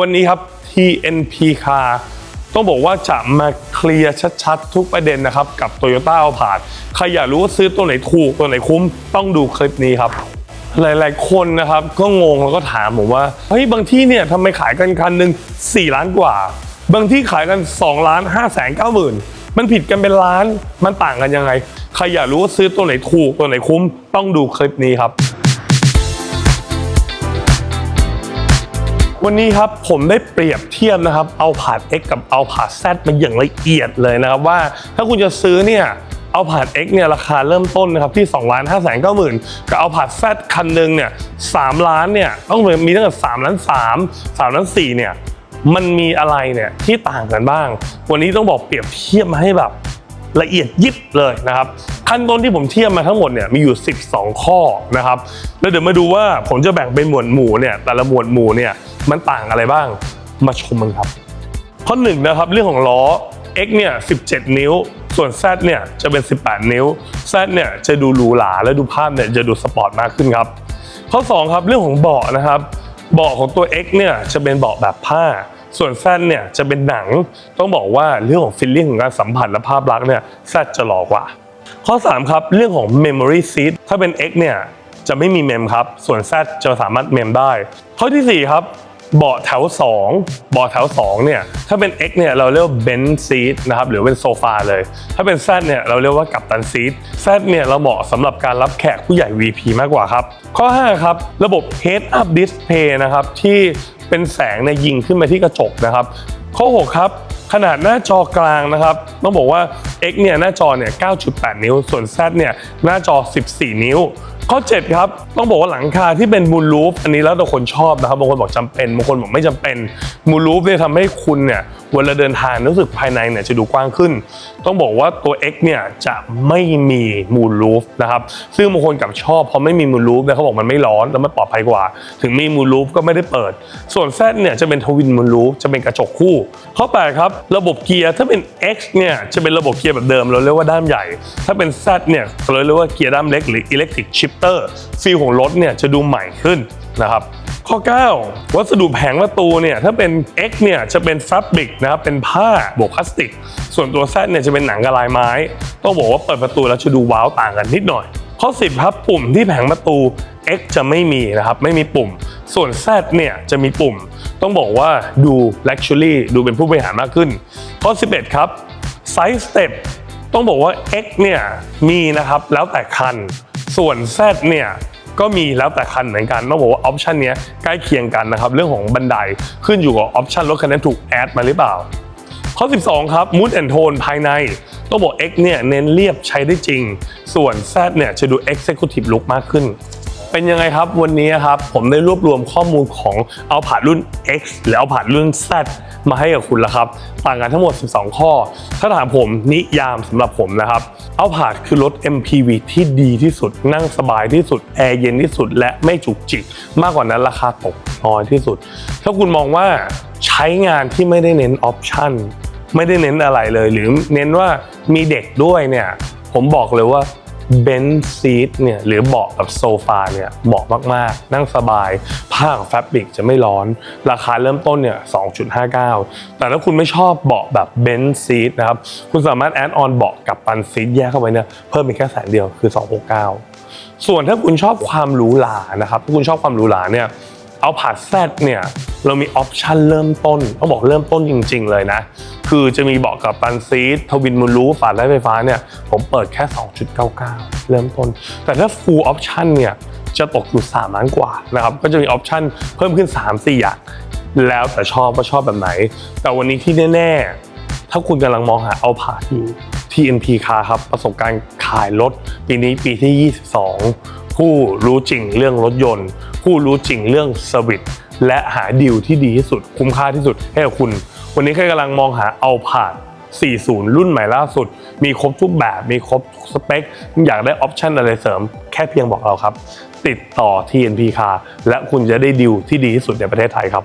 วันนี้ครับ TNP Car ต้องบอกว่าจะมาเคลียร์ชัดๆ ทุกประเด็นนะครับ กับ Toyota a l p a r d ใครอยากรู้ว่าซื้อตัวไหนถูกตัวไหนคุ้ม ต้องดูคลิปนี้ครับ หลายๆ คนนะครับ ก็งงแล้วก็ถามผมว่าเฮ้ยบางที่เนี่ยทำไมขายกันคันหนึ่ง4 ล้านกว่า บางที่ขายกัน2ล้าน5แสน9หมื่นมันผิดกันเป็นล้านมันต่างกันยังไง ใครอยากรู้ว่าซื้อตัวไหนถูกตัวไหนคุ้ม ต้องดูคลิปนี้ครับ วันนี้ครับผมได้เปรียบเทียบนะครับเอาผาด X กับเอาผาด Z มาอย่างละเอียดเลยนะครับว่าถ้าคุณจะซื้อเนี่ยเอาผาด X เนี่ยราคาเริ่มต้นนะครับที่2ล้าน5แสน9หมื่นกับเอาผาด Z คันหนึ่งเนี่ย3ล้านเนี่ยต้องมีตั้งแต่3ล้าน3 3ล้าน4เนี่ยมันมีอะไรเนี่ยที่ต่างกันบ้าง วันนี้ต้องบอกเปรียบเทียบมาให้แบบละเอียดยิบเลยนะครับขั้นต้นที่ผมเทียบมาทั้งหมดเนี่ยมีอยู่ 12 ข้อนะครับแล้วเดี๋ยวมาดูว่าผมจะแบ่งเป็นหมวดหมู่เนี่ยแต่ละหมวดหมู่เนี่ย มันต่างอะไรบ้าง มาชมมันครับ ข้อหนึ่งนะครับเรื่องของล้อ X เนี่ย17 นิ้ว ส่วน Z เนี่ยจะเป็น 18 นิ้ว Z เนี่ยจะดูหรูหราและดูภาพเนี่ยจะดูสปอร์ตมากขึ้นครับ ข้อ 2 ครับเรื่องของเบาะนะครับเบาะของตัว X เนี่ยจะเป็นเบาะแบบผ้า ส่วน Z เนี่ยจะเป็นหนัง ต้องบอกว่าเรื่องของฟีลลิ่งของการสัมผัสและภาพลักษณ์เนี่ย Z จะหล่อกว่า ข้อ 3 ครับ เรื่องของ Memory Seat ถ้าเป็น X เนี่ยจะไม่มีเมมครับ ส่วน Z จะสามารถเมมได้ ข้อทีสี่4 ครับ เบาะแถว2เบาะแถว2เนี่ยถ้าเป็น X เนี่ยเราเรียกว่า bench seat นะครับหรือเป็นโซฟาเลย ถ้าเป็น Z เนี่ยเราเรียกว่ากัปตันซีท Z เนี่ยเราเหมาะสำหรับการรับแขกผู้ใหญ่ VP มากกว่าครับ ข้อ 5 ครับ ระบบ head up display นะครับที่เป็นแสงเนี่ยยิงขึ้นมาที่กระจกนะครับ ข้อ 6 ครับ ขนาดหน้าจอกลางนะครับ ต้องบอกว่า X เนี่ยหน้าจอเนี่ย 9.8 นิ้ว ส่วน Z เนี่ยหน้าจอ 14 นิ้ว ข้อ 7 ครับ ต้องบอกว่าหลังคาที่เป็นมูลลูฟอันนี้แล้วแต่คนชอบนะครับบางคนบอกจำเป็นบางคนบอกไม่จำเป็นมูลลูฟเนี่ยทำให้คุณเนี่ยเวลาเดินทางรู้สึกภายในเนี่ยจะดูกว้างขึ้น ต้องบอกว่าตัว X เนี่ยจะไม่มีมูลลูฟนะครับซึ่งบางคนกับชอบเพราะไม่มีมูลลูฟเนี่ยเขาบอกมันไม่ร้อนแล้วมันปลอดภัยกว่า ถึงมีมูลลูฟก็ไม่ได้เปิด ส่วน Z เนี่ยจะเป็นทวินมูลลูฟจะเป็นกระจกคู่ ข้อ8ครับระบบเกียร์ถ้าเป็น X เนี่ยจะเป็นระบบเกียร์แบบเดิมเราเรียกว่าด้ามใหญ่ ถ้าเป็น Z เนี่ยเราเรียกว่าเกียร์ด้ามเล็กหรือ electric shifter ฟีลของรถเนี่ยจะดูใหม่ขึ้นนะครับข้อ 9 วัสดุแผงประตูเนี่ยถ้าเป็น X เนี่ยจะเป็นฟาบริกนะครับเป็นผ้าบวกพลาสติก ส่วนตัว Z เนี่ยจะเป็นหนังกระลายไม้ ต้องบอกว่าเปิดประตูแล้วจะดูว้าวต่างกันนิดหน่อย ข้อ 10ครับปุ่มที่แผงประตู X จะไม่มีนะครับไม่มีปุ่ม ส่วน Z เนี่ยจะมีปุ่ม ต้องบอกว่าดู luxury ดูเป็นผู้บริหารมากขึ้น ข้อ 11 ครับ Side Step ต้องบอกว่า X เนี่ยมีนะครับแล้วแต่คัน ส่วน Z เนี่ยก็มีแล้วแต่คันเหมือนกันต้องบอกว่าออปชันเนี้ยใกล้เคียงกันนะครับ เรื่องของบันไดขึ้นอยู่กับออปชันรถคันนั้นถูกแอดมาหรือเปล่า ข้อ 12 ครับ Mood and Tone ภายใน ต้องบอก X เนี่ยเน้นเรียบใช้ได้จริง ส่วน Z เนี่ยจะดู Executive Look มากขึ้น เป็นยังไงครับวันนี้ครับผมได้รวบรวมข้อมูลของเอาผ่าดรุ่น X หรือเอาผ่าดรุ่น Z มาให้กับคุณแล้วครับ ต่างกันทั้งหมด 12 ข้อ ถ้าถามผมนิยามสำหรับผมนะครับ เอาผ่าดคือรถ MPV ที่ดีที่สุด นั่งสบายที่สุด แอร์เย็นที่สุด และไม่จุกจิก มากกว่านั้นราคาตกน้อยที่สุด ถ้าคุณมองว่าใช้งานที่ไม่ได้เน้นออปชั่นไม่ได้เน้นอะไรเลย หรือเน้นว่ามีเด็กด้วยเนี่ยผมบอกเลยว่า เบนซีทเนี่ยหรือเบาะกับโซฟาเนี่ยเหมาะมากๆ นั่งสบาย ผ้าของแฟบริกจะไม่ร้อน ราคาเริ่มต้นเนี่ย 2.59 แต่ถ้าคุณไม่ชอบเบาะแบบเบนซีทนะครับ คุณสามารถแอดออนเบาะกับปันซีทแยกเข้าไปเนี่ยเพิ่มอีกแค่แสนเดียวคือ 269 ส่วนถ้าคุณชอบความหรูหรานะครับถ้าคุณชอบความหรูหราเนี่ยเอาผาดแซดเนี่ย เรามีออปชันเริ่มต้นต้องบอกเริ่มต้นจริง ๆ เลยนะ คือจะมีเบาะกับปันซีททวินมูลูฝาไร้ไฟฟ้าเนี่ย ผมเปิดแค่ 2.99 เริ่มต้น แต่ถ้า full option เนี่ยจะตกอยู่ 3 ล้านกว่านะครับก็จะมีออปชันเพิ่มขึ้น 3-4 อย่าง แล้วแต่ชอบว่าชอบแบบไหน แต่วันนี้ที่แน่ ๆ ถ้าคุณกำลังมองหาเอาผาดอยู่ TNP Car ครับ ประสบการณ์ขายรถ ปีนี้ปีที่ 22 ผู้รู้จริงเรื่องรถยนต์ ผู้รู้จริงเรื่องเซอร์วิสและหาดีลที่ดีที่สุด คุ้มค่าที่สุดให้กับคุณ วันนี้ใครกำลังมองหาเอาผาด40 รุ่นใหม่ล่าสุด มีครบทุกแบบ มีครบทุกสเปค อยากได้ออปชันอะไรเสริม แค่เพียงบอกเราครับ ติดต่อ TNP Car และคุณจะได้ดีลที่ดีที่สุดในประเทศไทยครับ